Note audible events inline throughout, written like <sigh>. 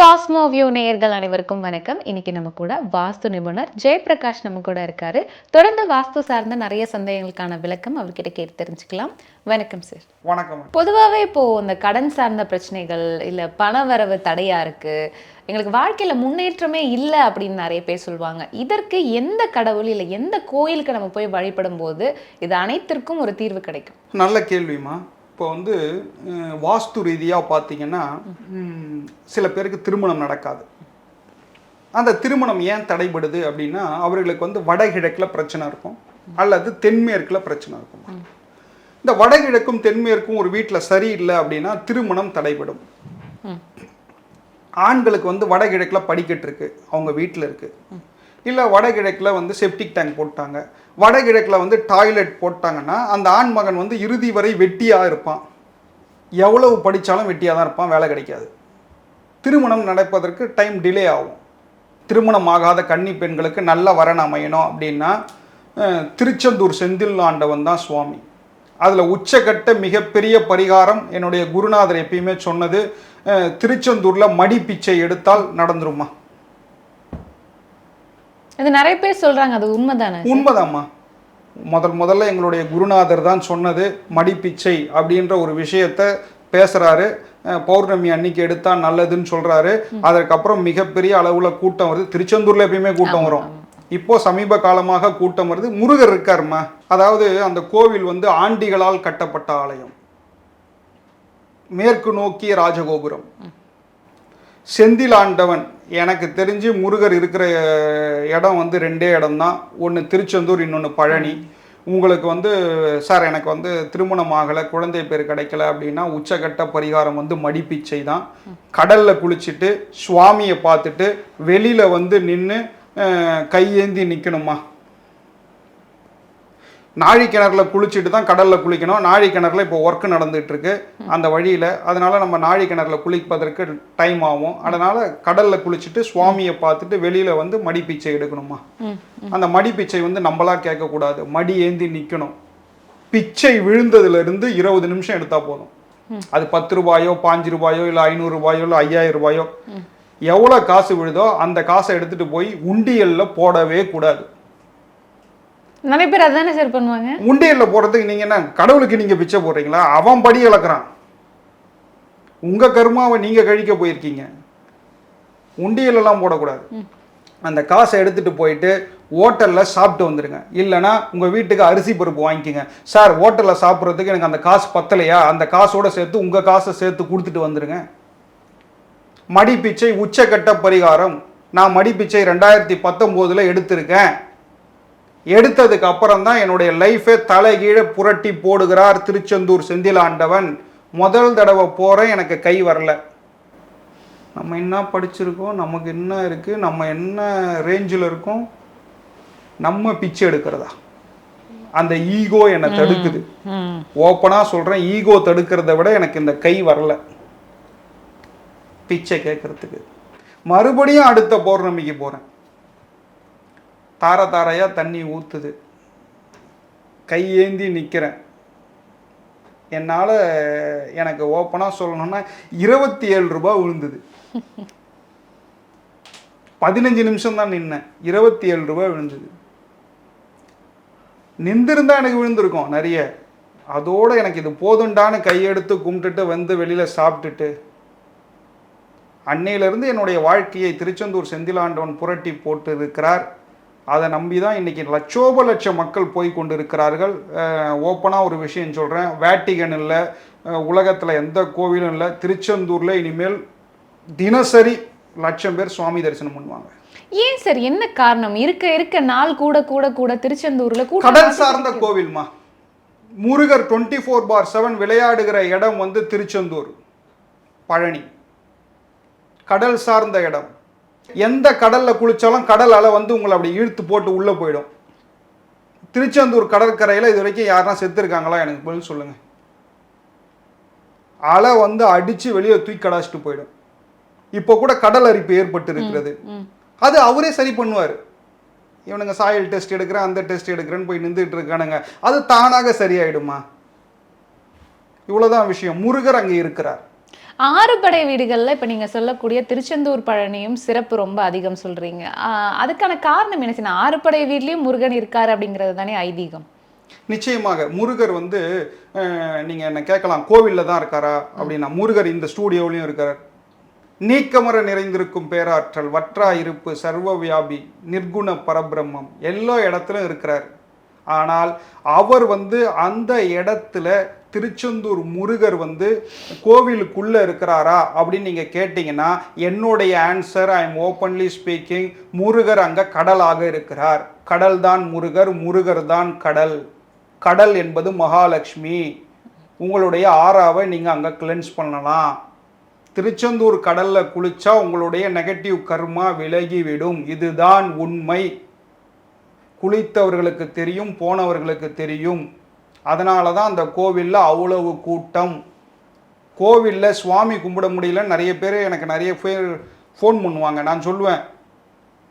Cosmo view நேயர்கள் அனைவருக்கும் வணக்கம். இன்னைக்கு நம்ம கூட வாஸ்து நிபுணர் ஜெயபிரகாஷ் நம்ம கூட இருக்காரு. தொடர்ந்து வாஸ்து சார்ந்த நிறைய சந்தேகங்களுக்கான விளக்கம் அவர்கிட்ட கேட்டு தெரிஞ்சுக்கலாம். வணக்கம் சார். வணக்கம். பொதுவாகவே இப்போ இந்த கடன் சார்ந்த பிரச்சனைகள் இல்லை பண வரவு தடையா இருக்கு எங்களுக்கு வாழ்க்கையில முன்னேற்றமே இல்லை அப்படின்னு நிறைய பேர் சொல்லுவாங்க. இதற்கு எந்த கடவுள் இல்லை எந்த கோயிலுக்கு நம்ம போய் வழிபடும் போது இது அனைத்திற்கும் ஒரு தீர்வு கிடைக்கும்? நல்ல கேள்விமா இப்போ வந்து வாஸ்து ரீதியாக பார்த்தீங்கன்னா சில பேருக்கு திருமணம் நடக்காது. அந்த திருமணம் ஏன் தடைபடுது அப்படின்னா அவர்களுக்கு வந்து வடகிழக்கில் பிரச்சனை இருக்கும் அல்லது தென்மேற்கில் பிரச்சனை இருக்கும். இந்த வடகிழக்கும் தென்மேற்கும் ஒரு வீட்டில் சரியில்லை அப்படின்னா திருமணம் தடைபடும். ஆண்களுக்கு வந்து வடகிழக்கில் படிக்கட்டு இருக்கு அவங்க வீட்டில் இருக்கு. இல்லை வடகிழக்கில் வந்து செப்டிக் டேங்க் போட்டாங்க. வடகிழக்கில் வந்து டாய்லெட் போட்டாங்கன்னா அந்த ஆண் மகன் வந்து இறுதி வரை வெட்டியாக இருப்பான். எவ்வளவு படித்தாலும் வெட்டியாக தான் இருப்பான் வேலை கிடைக்காது. திருமணம் நடப்பதற்கு டைம் டிலே ஆகும். திருமணம் ஆகாத கன்னி பெண்களுக்கு நல்ல வரன் அமையணும் அப்படின்னா திருச்செந்தூர் செந்தில் ஆண்டவன் தான் சுவாமி. அதில் உச்சக்கட்ட மிகப்பெரிய பரிகாரம் என்னுடைய குருநாதர் எப்பயுமே சொன்னது திருச்செந்தூரில் மடி பிச்சை எடுத்தால் நடந்துருமா? இது நிறைய பேர் சொல்றாங்க அது உண்மைதானே? உண்மைதாம்மா. முதல் முதல்ல எங்களுடைய குருநாதர் தான் சொன்னது மடிப்பிச்சை அப்படின்ற ஒரு விஷயத்த பேசுறாரு. அஹ் பௌர்ணமி அன்னைக்கு எடுத்தா நல்லதுன்னு சொல்றாரு. அதற்கப்புறம் மிகப்பெரிய அளவுல கூட்டம் வருது. திருச்செந்தூர்ல எப்பயுமே கூட்டம் வரும். இப்போ சமீப காலமாக கூட்டம் வருது. முருகர் இருக்காருமா அதாவது அந்த கோவில் வந்து ஆண்டிகளால் கட்டப்பட்ட ஆலயம். மேற்கு நோக்கிய ராஜகோபுரம். செந்தில் ஆண்டவன் எனக்கு தெரிஞ்சு முருகர் இருக்கிற இடம் வந்து ரெண்டே இடம்தான். ஒன்று திருச்செந்தூர் இன்னொன்று பழனி. உங்களுக்கு வந்து சார் எனக்கு வந்து திருமணம் ஆகலை குழந்தை பேர் கிடைக்கல அப்படின்னா உச்சகட்ட பரிகாரம் வந்து மடிப்பிச்சை தான் கடலில் குளிச்சுட்டு சுவாமியை பார்த்துட்டு வெளியில் வந்து நின்று கையேந்தி நிற்கணுமா நாழி கிணறுல குளிச்சுட்டு தான் கடல்ல குளிக்கணும். நாழி கிணறுல இப்போ ஒர்க் நடந்துட்டு இருக்கு அந்த வழியில அதனால நம்ம நாழி கிணறுல குளிப்பதற்கு டைம் ஆகும். அதனால கடல்ல குளிச்சுட்டு சுவாமியை பார்த்துட்டு வெளியில வந்து மடி பிச்சை எடுக்கணுமா அந்த மடி பிச்சை வந்து நம்மளா கேட்கக்கூடாது. மடி ஏந்தி நிக்கணும். பிச்சை விழுந்ததுல இருந்து இருபது நிமிஷம் எடுத்தா போதும். அது பத்து ரூபாயோ பாஞ்சு ரூபாயோ இல்லை ஐநூறு ரூபாயோ இல்லை ஐயாயிரம் ரூபாயோ எவ்வளோ காசு விழுதோ அந்த காசை எடுத்துட்டு போய் உண்டியல்ல போடவே கூடாது. நிறைய பேர் அதானே சார் பண்ணுவாங்க? உண்டியல்ல போடுறதுக்கு நீங்க என்ன கடவுளுக்கு நீங்க பிச்சை போடுறீங்களா? அவன் படி இழக்கிறான். உங்க கருமாவை நீங்க கழிக்க போயிருக்கீங்க. உண்டியல் எல்லாம் போடக்கூடாது அந்த காசை எடுத்துட்டு போயிட்டு ஹோட்டல்ல சாப்பிட்டு வந்துருங்க. இல்லைன்னா உங்க வீட்டுக்கு அரிசி பருப்பு வாங்கிக்கோங்க. சார் ஹோட்டல்ல சாப்பிட்றதுக்கு எனக்கு அந்த காசு பத்தலையா? அந்த காசோட சேர்த்து உங்க காசை சேர்த்து கொடுத்துட்டு வந்துருங்க. மடிப்பிச்சை உச்சக்கட்ட பரிகாரம். நான் மடிப்பிச்சை ரெண்டாயிரத்தி பத்தொம்போதில் எடுத்திருக்கேன். எடுத்ததுக்கு அப்புறம் தான் என்னுடைய லைஃபே தலைகீழ புரட்டி போடுகிறார் திருச்செந்தூர் செந்திலாண்டவன் முதல் தடவை போகிறேன் எனக்கு கை வரல. நம்ம என்ன படிச்சிருக்கோம் நமக்கு என்ன இருக்குது நம்ம என்ன ரேஞ்சில் இருக்கோம் நம்ம பிச்சை எடுக்கிறதா? அந்த ஈகோ என்னை தடுக்குது. ஓப்பனாக சொல்கிறேன் ஈகோ தடுக்கிறத விட எனக்கு இந்த கை வரல. பிச்சை கேட்கறதுக்கு. மறுபடியும் அடுத்த பௌர்ணமிக்கு போகிறேன் தார தாரையாக தண்ணி ஊற்றுது கை ஏந்தி நிற்கிறேன் என்னால் எனக்கு ஓப்பனாக சொல்லணும்னா இருபத்தி ஏழு ரூபாய் விழுந்தது. பதினஞ்சு நிமிஷம் தான் நின்னேன். இருபத்தி ஏழு ரூபா விழுந்தது. நின்றுருந்தா எனக்கு விழுந்திருக்கும் நிறைய. அதோடு எனக்கு இது போதுண்டான்னு கையெடுத்து கும்பிட்டுட்டு வந்து வெளியில் சாப்பிட்டுட்டு அன்னையிலிருந்து என்னுடைய வாழ்க்கையை திருச்செந்தூர் செந்திலாண்டவன் புரட்டி போட்டு இருக்கிறார் அதை நம்பி தான் இன்னைக்கு லட்சோப லட்ச மக்கள் போய் கொண்டு இருக்கிறார்கள் ஓப்பனாக ஒரு விஷயம் சொல்கிறேன் வேட்டிகன் இல்லை உலகத்தில் எந்த கோவிலும் இல்லை. திருச்செந்தூரில் இனிமேல் தினசரி லட்சம் பேர் சுவாமி தரிசனம் பண்ணுவாங்க. ஏன் சார்? என்ன காரணம்? இருக்க இருக்க நாள் கூட கூட கூட திருச்செந்தூர்ல கடல் சார்ந்த கோவில்மா? Murugar twenty four by seven விளையாடுகிற இடம் வந்து திருச்செந்தூர். பழனி. கடல் சார்ந்த இடம். எந்த கடல்ல குளிச்சாலும் கடல் அலை வந்து உங்களை அப்படி இழுத்து போட்டு உள்ள போயிடும். திருச்செந்தூர் கடற்கரையில் இது வரைக்கும் யாருன்னா செத்துருக்காங்களா எனக்கு பதில் சொல்லுங்க. அலை வந்து அடிச்சு வெளியே தூக்கி கடாச்சிட்டு போயிடும். இப்போ கூட கடல் அரிப்பு ஏற்பட்டு இருக்கிறது. அது அவரே சரி பண்ணுவார். இவனுங்க சாயில் டெஸ்ட் எடுக்கிறேன் அந்த டெஸ்ட் எடுக்கிறேன்னு போய் நின்றுட்டு இருக்கானுங்க. அது தானாக சரியாயிடுமா? இவ்வளவுதான் விஷயம். முருகர் அங்கே இருக்கிறார். ஆறுபடை வீடுகளில் இப்போ நீங்கள் சொல்லக்கூடிய திருச்செந்தூர் பழனியும் சிறப்பு ரொம்ப அதிகம் சொல்கிறீங்க அதுக்கான காரணம் என்ன? சார் ஆறுபடை வீட்லேயும் முருகன் இருக்கார் அப்படிங்கிறது தானே ஐதீகம். நிச்சயமாக. முருகர் வந்து நீங்கள் என்ன கேட்கலாம் கோவிலில் தான் இருக்காரா அப்படின்னா முருகர் இந்த ஸ்டூடியோவிலையும் இருக்கார். நீக்கமர நிறைந்திருக்கும் பேராற்றல் வற்றா இருப்பு சர்வ வியாபி நிர்குண பரபிரம்மம் எல்லா இடத்துலையும் இருக்கிறார். ஆனால் அவர் வந்து அந்த இடத்துல திருச்செந்தூர் முருகர் வந்து கோவிலுக்குள்ளே இருக்கிறாரா அப்படின்னு நீங்கள் கேட்டிங்கன்னா என்னுடைய answer I am openly speaking Murugar அங்கே கடலாக இருக்கிறார். கடல் தான் முருகர் முருகர் தான் கடல். கடல் என்பது மகாலட்சுமி. உங்களுடைய ஆறாவை நீங்கள் அங்கே கிளென்ஸ் பண்ணலாம். திருச்செந்தூர் கடலில் குளிச்சா உங்களுடைய நெகட்டிவ் கர்மா விலகிவிடும். இதுதான் உண்மை. குளித்தவர்களுக்கு தெரியும் போனவர்களுக்கு தெரியும். அதனால தான் அந்த கோவிலில் அவ்வளவு கூட்டம். கோவிலில் சுவாமி கும்பிட முடியல நிறைய பேர் எனக்கு நிறைய பேர் ஃபோன் பண்ணுவாங்க. நான் சொல்லுவேன்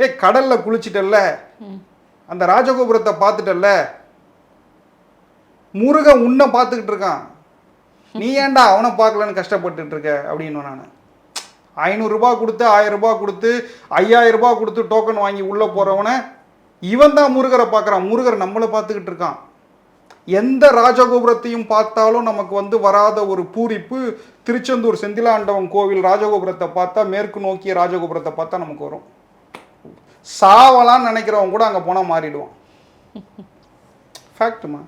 ஏ கடலில் குளிச்சிட்டல்ல? அந்த ராஜகோபுரத்தை பார்த்துட்டல்ல? முருகன் உன்னை பார்த்துக்கிட்டு இருக்கான். நீ <laughs> ஏன்டா அவனை பார்க்கலன்னு கஷ்டப்பட்டுட்டு இருக்க? அப்படின்னு நான். ஐநூறுரூபா கொடுத்து ஆயிரம் ரூபாய் கொடுத்து ஐயாயிரம் ரூபாய் கொடுத்து டோக்கன் வாங்கி உள்ளே போகிறவனை இவன் தான் முருகரை பார்க்குறான். முருகர் நம்மளை பார்த்துக்கிட்டு இருக்கான். எந்த ராஜகோபுரத்தையும் பார்த்தாலும் நமக்கு வந்து வராத ஒரு பூரிப்பு திருச்செந்தூர் செந்திலாண்டவன் கோவில் ராஜகோபுரத்தை பார்த்தா மேற்கு நோக்கிய ராஜகோபுரத்தை பார்த்தா நமக்கு வரும். சாவலான்னு நினைக்கிறவன் கூட அங்கே போனால் மாறிடுவான். ஃபேக்ட்டுமா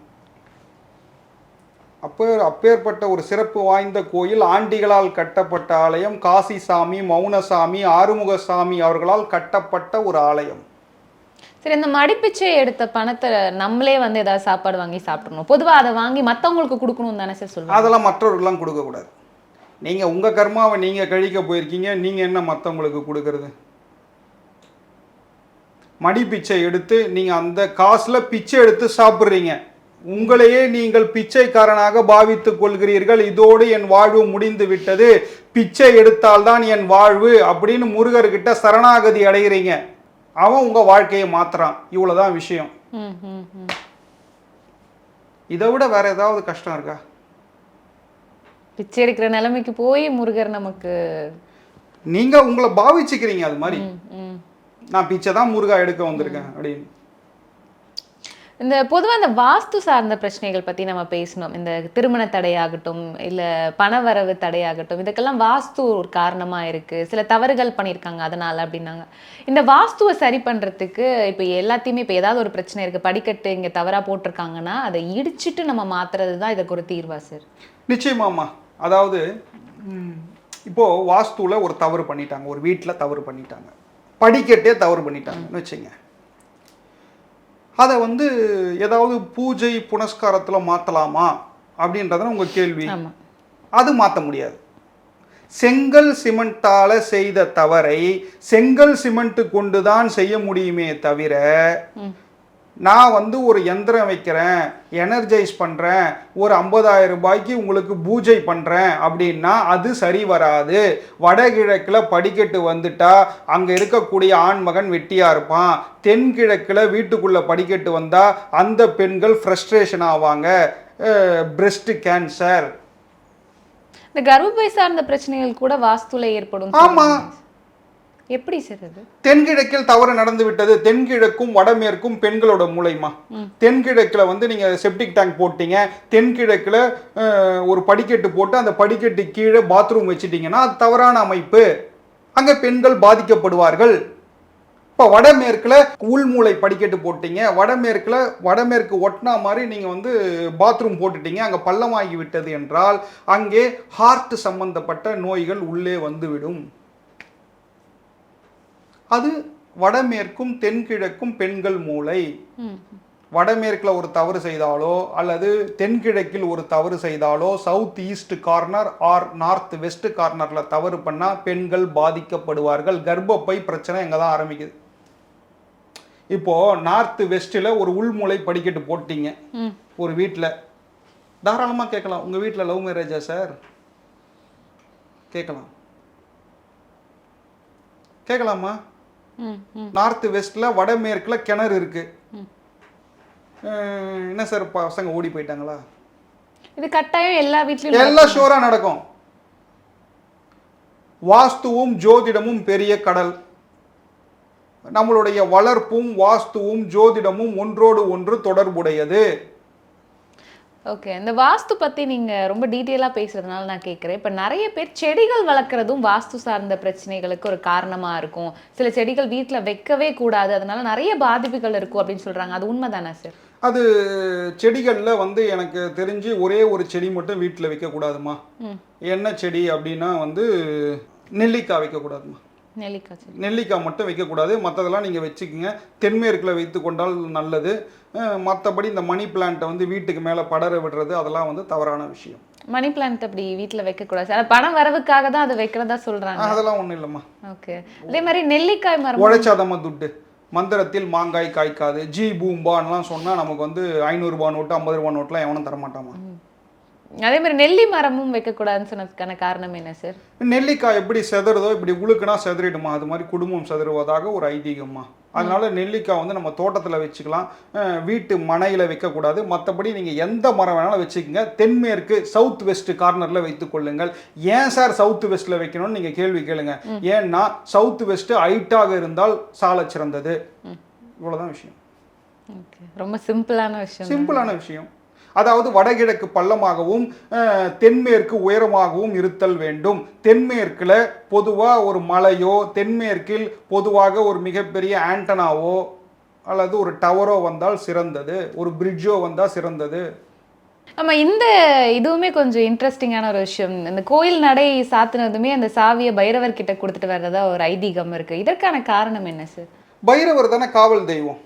அப்போ அப்பேற்பட்ட ஒரு சிறப்பு வாய்ந்த கோயில் ஆண்டிகளால் கட்டப்பட்ட ஆலயம் காசிசாமி மௌனசாமி ஆறுமுகசாமி அவர்களால் கட்டப்பட்ட ஒரு ஆலயம். சரி இந்த மடிப்பிச்சை எடுத்த பணத்தை நம்மளே வந்து ஏதாவது சாப்பாடு வாங்கி சாப்பிடணும். பொதுவாக அதை வாங்கி மற்றவங்களுக்கு கொடுக்கணும் தானே சார் சொல்லுவாங்க அதெல்லாம் மற்றவர்கள்லாம் கொடுக்கக்கூடாது. நீங்கள் உங்கள் கர்மாவை நீங்கள் கழிக்க போயிருக்கீங்க நீங்கள் என்ன மற்றவங்களுக்கு கொடுக்கறது? மடிப்பிச்சை எடுத்து நீங்கள் அந்த காசில் பிச்சை எடுத்து சாப்பிட்றீங்க. உங்களையே நீங்கள் பிச்சைக்காரனாக பாவித்துக் கொள்கிறீர்கள். இதோடு என் வாழ்வு முடிந்து விட்டது. பிச்சை எடுத்தால்தான் என் வாழ்வு அப்படின்னு முருகர்கிட்ட சரணாகதி அடைகிறீங்க. அவன் உங்கள் வாழ்க்கையை மாத்துறான். இவ்வளோதான் விஷயம். இதை விட வேற ஏதாவது கஷ்டம் இருக்கா? பிச்சை எடுக்கிற நிலைமைக்கு போய் முருகர் நமக்கு நீங்கள் உங்களை பாவிச்சுக்கிறீங்க அது மாதிரி. நான் பிச்சை தான் முருகா எடுக்க வந்திருக்கேன் அப்படின்னு. இந்த பொதுவாக இந்த வாஸ்து சார்ந்த பிரச்சனைகள் பற்றி நம்ம பேசணும். இந்த திருமண தடையாகட்டும் இல்லை பணவரவு தடையாகட்டும் இதுக்கெல்லாம் வாஸ்து ஒரு காரணமாக இருக்குது சில தவறுகள் பண்ணியிருக்காங்க அதனால் அப்படின்னாங்க. இந்த வாஸ்துவை சரி பண்ணுறதுக்கு இப்போ எல்லாத்தையுமே இப்போ ஏதாவது ஒரு பிரச்சனை இருக்குது படிக்கட்டு இங்கே தவறாக போட்டிருக்காங்கன்னா அதை இடிச்சிட்டு நம்ம மாத்துறது தான் இதை ஒரு தீர்வா சார்? நிச்சயமாம்மா. அதாவது இப்போது வாஸ்துவில் ஒரு தவறு பண்ணிட்டாங்க. ஒரு வீட்டில் தவறு பண்ணிட்டாங்க. படிக்கட்டே தவறு பண்ணிட்டாங்கன்னு வச்சுங்க அதை வந்து ஏதாவது பூஜை புனஸ்காரத்தில் மாற்றலாமா அப்படின்றத உங்கள் கேள்வி. அது மாற்ற முடியாது. செங்கல் சிமெண்டால செய்த தவறை செங்கல் சிமெண்ட் கொண்டு தான் செய்ய முடியுமே தவிர. நான் வந்து ஒரு யந்திரம் வைக்கிறேன் எனர்ஜைஸ் பண்ணுறேன் ஒரு 50000 ரூபாய்க்கு உங்களுக்கு பூஜை பண்ணுறேன் அப்படின்னா அது சரி வராது. வடகிழக்கில் படிக்கட்டு வந்துட்டா அங்கே இருக்கக்கூடிய ஆண்மகன் வெட்டியாக இருப்பான். தென்கிழக்கில் வீட்டுக்குள்ளே படிக்கட்டு வந்தால் அந்த பெண்கள் ஃப்ரஸ்ட்ரேஷன் ஆவாங்க. பிரஸ்ட் கேன்சர் இந்த கர்ப்பப்பை சார்ந்த பிரச்சனைகள் கூட வாஸ்துல ஏற்படும் ஆமா. எப்படி சார் அது? தென்கிழக்கில் தவறு நடந்து விட்டது தென்கிழக்கும் வடமேற்கும் பெண்களோட மூளைமா தென்கிழக்கில் வந்து நீங்கள் செப்டிக் டேங்க் போட்டீங்க. தென்கிழக்கில் ஒரு படிக்கட்டு போட்டு அந்த படிக்கட்டு கீழே பாத்ரூம் வச்சிட்டீங்கன்னா அது தவறான அமைப்பு. அங்கே பெண்கள் பாதிக்கப்படுவார்கள். இப்போ வடமேற்கில் உள்மூளை படிக்கட்டு போட்டீங்க. வடமேற்கில் வடமேற்கு ஒட்டினா மாதிரி நீங்கள் வந்து பாத்ரூம் போட்டுட்டீங்க. அங்கே பள்ளமாகி விட்டது என்றால் அங்கே ஹார்ட் சம்பந்தப்பட்ட நோய்கள் உள்ளே வந்துவிடும். அது வடமேற்கும் தென்கிழக்கும் பெண்கள் மூளை. வடமேற்கில் ஒரு தவறு செய்தாலோ அல்லது தென்கிழக்கில் ஒரு தவறு செய்தாலோ south east corner or north west கார்னரில் தவறு பண்ணால் பெண்கள் பாதிக்கப்படுவார்கள். கர்ப்பப்பை பிரச்சனை எங்கே தான் ஆரம்பிக்குது. இப்போது நார்த் வெஸ்ட்டில் ஒரு உள்முளை படிக்கட்டு போட்டீங்க. ஒரு வீட்டில் தாராளமாக கேட்கலாம். உங்கள் வீட்டில் லவ் மேரேஜா சார் கேட்கலாம். கேட்கலாமா? நார்த் வெஸ்ட்டில் வடமேற்கில் கிணறு இருக்கு. என்ன சார் பசங்க ஓடி போயிட்டாங்களா? இது கட்டாயம் எல்லா வீட்லயும் எல்லாம் ஷோராக நடக்கும். வாஸ்துவும் ஜோதிடமும் பெரிய கடல். நம்மளுடைய வளர்ப்பும் வாஸ்துவும் ஜோதிடமும் ஒன்றோடு ஒன்று தொடர்புடையது. ஓகே இந்த வாஸ்து பத்தி நீங்க ரொம்ப டீட்டெயிலா பேசுறதுனால நான் கேட்குறேன் இப்ப நிறைய பேர் செடிகள் வளர்க்குறதும் வாஸ்து சார்ந்த பிரச்சனைகளுக்கு ஒரு காரணமா இருக்கும். சில செடிகள் வீட்ல வைக்கவே கூடாது. அதனால நிறைய பாதிப்புகள் இருக்கும் அப்படின்னு சொல்றாங்க. அது உண்மைதானா சார் அது செடிகளில் வந்து எனக்கு தெரிஞ்சு ஒரே ஒரு செடி மட்டும் வீட்டில் வைக்கக்கூடாதுமா. என்ன செடி அப்படின்னா வந்து நெல்லிக்காய் வைக்கக்கூடாதுமா. நெல்லிக்காய் நெல்லிக்காய் மட்டும் வைக்கக்கூடாது. மற்றதெல்லாம் நீங்கள் வச்சுக்கோங்க. தென்மேற்கில் வைத்து கொண்டால் நல்லது. மற்றபடி இந்த மணி பிளான்ட்டை வந்து வீட்டுக்கு மேலே படர விடுறது அதெல்லாம் வந்து தவறான விஷயம். மணி பிளான்ட் அப்படி வீட்ல வைக்க கூடாது சார் பணம் வரவுக்காக தான் அது வைக்கிறதா சொல்றாங்க. அதெல்லாம் ஒன்றும் இல்லைம்மா. ஓகே. அதே மாதிரி நெல்லிக்காய் மரம். உழைச்சாதம்மா துட்டு. மந்திரத்தில் மாங்காய் காய்க்காது. ஜி பூம்பான்லாம் சொன்னால் நமக்கு வந்து ஐநூறுரூபா நோட்டு ஐம்பது ரூபா நோட்டுலாம் எவனும் தரமாட்டாமா அதே மாதிரி நெல்லி மரமும் வைக்கக்கூடாதுன்னு சொன்னதுக்கான காரணம் என்ன சார் நெல்லிக்காய் எப்படி செதறுதோ இப்படி உழுக்குனா செதறிடுமா? அது மாதிரி குடும்பம் செதறுவதாக ஒரு ஐதீகம்மா. அதனால நெல்லிக்காய் வந்து நம்ம தோட்டத்தில் வச்சுக்கலாம். வீட்டு மனையில் வைக்கக்கூடாது. மற்றபடி நீங்கள் எந்த மரம் வேணாலும் வச்சுக்கோங்க. தென்மேற்கு சவுத் வெஸ்ட் கார்னரில் வைத்துக் கொள்ளுங்கள். ஏன் சார் சவுத் வெஸ்ட்டில் வைக்கணும்னு நீங்கள் கேள்வி கேளுங்க. ஏன்னா சவுத் வெஸ்ட் ஹைட்டாக இருந்தால் சாலச் சிறந்தது. இவ்வளோதான் விஷயம். ஓகே. ரொம்ப சிம்பிளான விஷயம். சிம்பிளான விஷயம். அதாவது வடகிழக்கு பள்ளமாகவும் தென்மேற்கு உயரமாகவும் இருத்தல் வேண்டும். தென்மேற்கில் பொதுவாக ஒரு மலையோ தென்மேற்கில் பொதுவாக ஒரு மிகப்பெரிய ஆண்டனாவோ அல்லது ஒரு டவரோ வந்தால் சிறந்தது. ஒரு பிரிட்ஜோ வந்தால் சிறந்தது. ஆமா இந்த இதுவுமே கொஞ்சம் இன்ட்ரெஸ்டிங்கான ஒரு விஷயம். இந்த கோயில் நடை சாத்துனதுமே அந்த சாவியை பைரவர் கிட்ட கொடுத்துட்டு வர்றதா ஒரு ஐதீகம் இருக்கு. இதற்கான காரணம் என்ன சார் பைரவர் தானே காவல் தெய்வம்.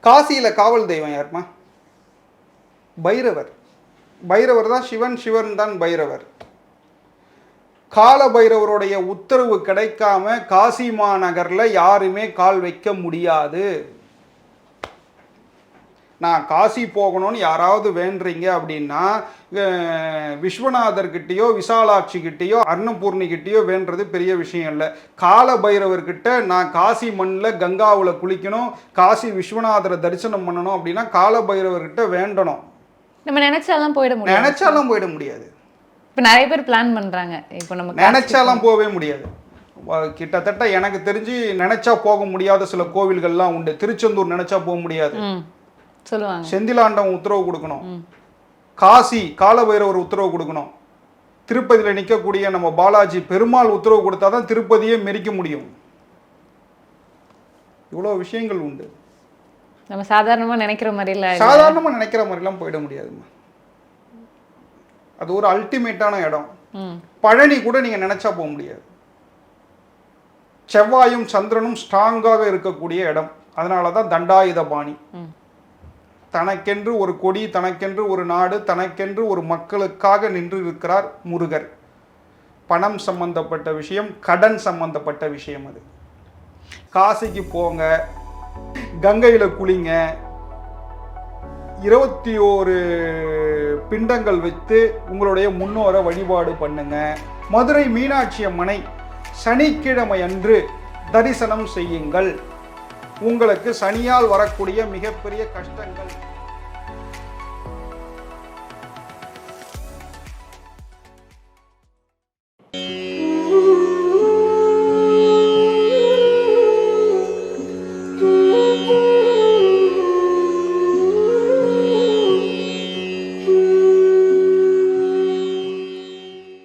காசியில் காவல் தெய்வம் யாருமா? பைரவர். பைரவர் தான் சிவன் சிவன் தான் பைரவர். கால பைரவருடைய உத்தரவு கிடைக்காம காசி மாநகரில் யாருமே கால் வைக்க முடியாது. நான் காசி போகணும்னு யாராவது வேண்டுறீங்க அப்படின்னா விஸ்வநாதர்கிட்டயோ விசாலாட்சிகிட்டயோ அன்னபூர்ணிகிட்டயோ வேண்டுறது பெரிய விஷயம் இல்லை. கால பைரவர்கிட்ட நான் காசி மண்ணில் கங்காவில் குளிக்கணும் காசி விஸ்வநாதரை தரிசனம் பண்ணணும் அப்படின்னா கால பைரவர்கிட்ட வேண்டணும். நம்ம நினைச்சாலாம் போயிட முடியும் நினைச்சாலும் போயிட முடியாது. இப்ப நிறைய பேர் பிளான் பண்றாங்க. இப்போ நம்ம நினைச்சாலாம் போகவே முடியாது. கிட்டத்தட்ட எனக்கு தெரிஞ்சு நினைச்சா போக முடியாத சில கோவில்கள்லாம் உண்டு. திருச்செந்தூர் நினைச்சா போக முடியாது. சொல்லுவாங்க. செந்திலாண்டம் உத்தரவு கொடுக்கணும். காசி காலபைரவர் உத்தரவு கொடுக்கணும். திருப்பதியில் நிற்கக்கூடிய நம்ம பாலாஜி பெருமாள் உத்தரவு கொடுத்தா தான் திருப்பதியே மெரிக்க முடியும். இவ்வளோ விஷயங்கள் உண்டு. நம்ம சாதாரணமா நினைக்கிற மாதிரி இல்ல. சாதாரணமாக நினைக்கிற மாதிரிலாம் போயிட முடியாதும்மா. அது ஒரு அல்டிமேட்டான இடம். பழனி கூட நீங்கள் நினைச்சா போக முடியாது. செவ்வாயும் சந்திரனும் ஸ்ட்ராங்காக இருக்கக்கூடிய இடம். அதனால தான் தண்டாயுதபாணி. ம். தனக்கென்று ஒரு கொடி தனக்கென்று ஒரு நாடு தனக்கென்று ஒரு மக்களுக்காக நின்று இருக்கிறார் முருகர். பணம் சம்பந்தப்பட்ட விஷயம் கடன் சம்பந்தப்பட்ட விஷயம் அது. காசிக்கு போங்க கங்கையில் குளிங்க இருபத்தி ஓரு பிண்டங்கள் வைத்து உங்களுடைய முன்னோரை வழிபாடு பண்ணுங்க. மதுரை மீனாட்சி அம்மனை சனிக்கிழமை அன்று தரிசனம் செய்யுங்கள். உங்களுக்கு சனியால் வரக்கூடிய மிகப்பெரிய கஷ்டங்கள்.